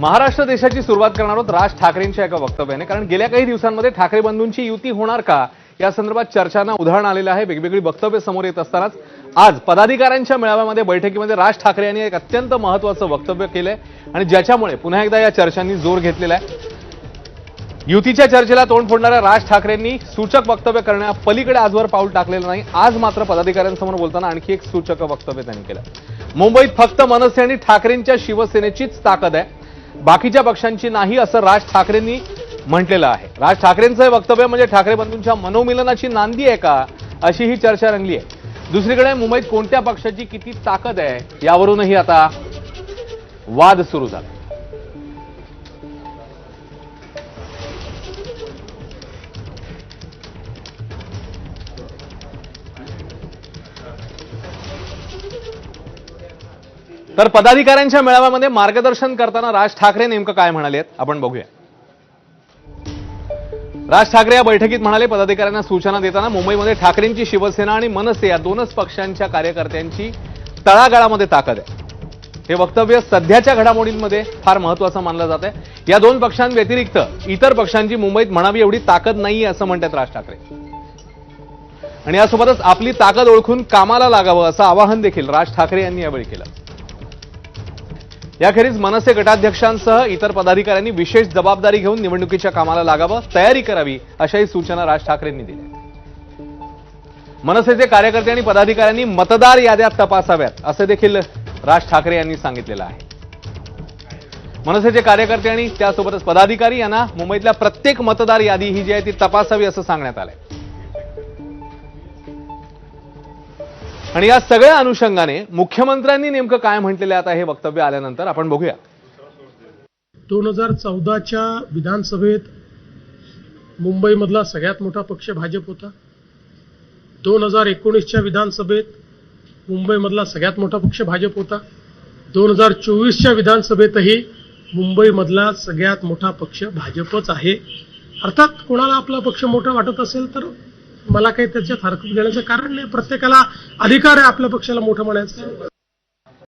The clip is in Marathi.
महाराष्ट्र देशाची सुरुवात करणार आहोत राज ठाकरेंच्या एका वक्तव्याने. कारण गेल्या काही दिवसांमध्ये ठाकरे बंधूंची युती होणार का? या संदर्भात चर्चांना उदाहरण आलेलं आहे. वेगवेगळी वक्तव्य समोर येत असतानाच आज पदाधिकाऱ्यांच्या मेळाव्यामध्ये बैठकीमध्ये राज ठाकरे यांनी एक अत्यंत महत्वाचं वक्तव्य केलंय. आणि ज्याच्यामुळे पुन्हा एकदा या चर्चांनी जोर घेतलेला आहे. युतीच्या चर्चेला तोंड फोडणाऱ्या राज ठाकरेंनी सूचक वक्तव्य करण्या पलीकडे आजवर पाऊल टाकलेलं नाही. आज मात्र पदाधिकाऱ्यांसमोर बोलताना आणखी एक सूचक वक्तव्य त्यांनी केलं. मुंबईत फक्त मनसे आणि ठाकरेंच्या शिवसेनेचीच ताकद आहे. बाकीच्या पक्षांची नाही असं राज ठाकरेंनी म्हटलेलं आहे. राज ठाकरेंचं हे वक्तव्य म्हणजे ठाकरे बंधूंच्या मनोमिलनाची नांदी आहे का अशी ही चर्चा रंगली आहे. दुसरीकडे मुंबईत कोणत्या पक्षाची किती ताकद आहे यावरूनही आता वाद सुरू झाला. तर पदाधिकाऱ्यांच्या मेळाव्यामध्ये मार्गदर्शन करताना राज ठाकरे नेमकं काय म्हणाले आपण बघूया. राज ठाकरे या बैठकीत म्हणाले पदाधिकाऱ्यांना सूचना देताना मुंबईमध्ये ठाकरेंची शिवसेना आणि मनसे या दोनच पक्षांच्या कार्यकर्त्यांची तळागाळामध्ये ताकद आहे. हे वक्तव्य सध्याच्या घडामोडींमध्ये फार महत्वाचं मानलं जात आहे या दोन पक्षांव्यतिरिक्त इतर पक्षांची मुंबईत म्हणावी एवढी ताकद नाहीये असं म्हणतात राज ठाकरे. आणि यासोबतच आपली ताकद ओळखून कामाला लागावं असं आवाहन देखील राज ठाकरे यांनी यावेळी केलं. याखेरीज मनसे गटाध्यक्षांसह इतर पदाधिकाऱ्यांनी विशेष जबाबदारी घेऊन निवडणुकीच्या कामाला लागावं तयारी करावी अशाही सूचना राज ठाकरेंनी दिल्या. मनसेचे कार्यकर्ते आणि पदाधिकाऱ्यांनी मतदार याद्या तपासाव्यात असं देखील राज ठाकरे यांनी सांगितलेलं आहे. मनसेचे कार्यकर्ते आणि त्यासोबतच पदाधिकारी यांना मुंबईतल्या प्रत्येक मतदार यादी ही जी आहे ती तपासावी असं सांगण्यात आलंय. आणि या सगळ्या अनुषंगाने मुख्यमंत्र्यांनी नेमकं काय म्हटलेलं आता हे वक्तव्य आल्यानंतर आपण बघूया. दोन हजार चौदाच्या विधानसभेत मुंबईमधला सगळ्यात मोठा पक्ष भाजप होता. दोन हजार एकोणीसच्या विधानसभेत मुंबईमधला सगळ्यात मोठा पक्ष भाजप होता. दोन हजार चोवीसच्या विधानसभेतही मुंबईमधला सगळ्यात मोठा पक्ष भाजपच आहे. अर्थात कोणाला आपला पक्ष मोठा वाटत असेल तर मला काही त्याच्यात हरकत घेण्याचं कारण नाही. प्रत्येकाला अधिकार आहे आपल्या पक्षाला मोठं म्हणायचं.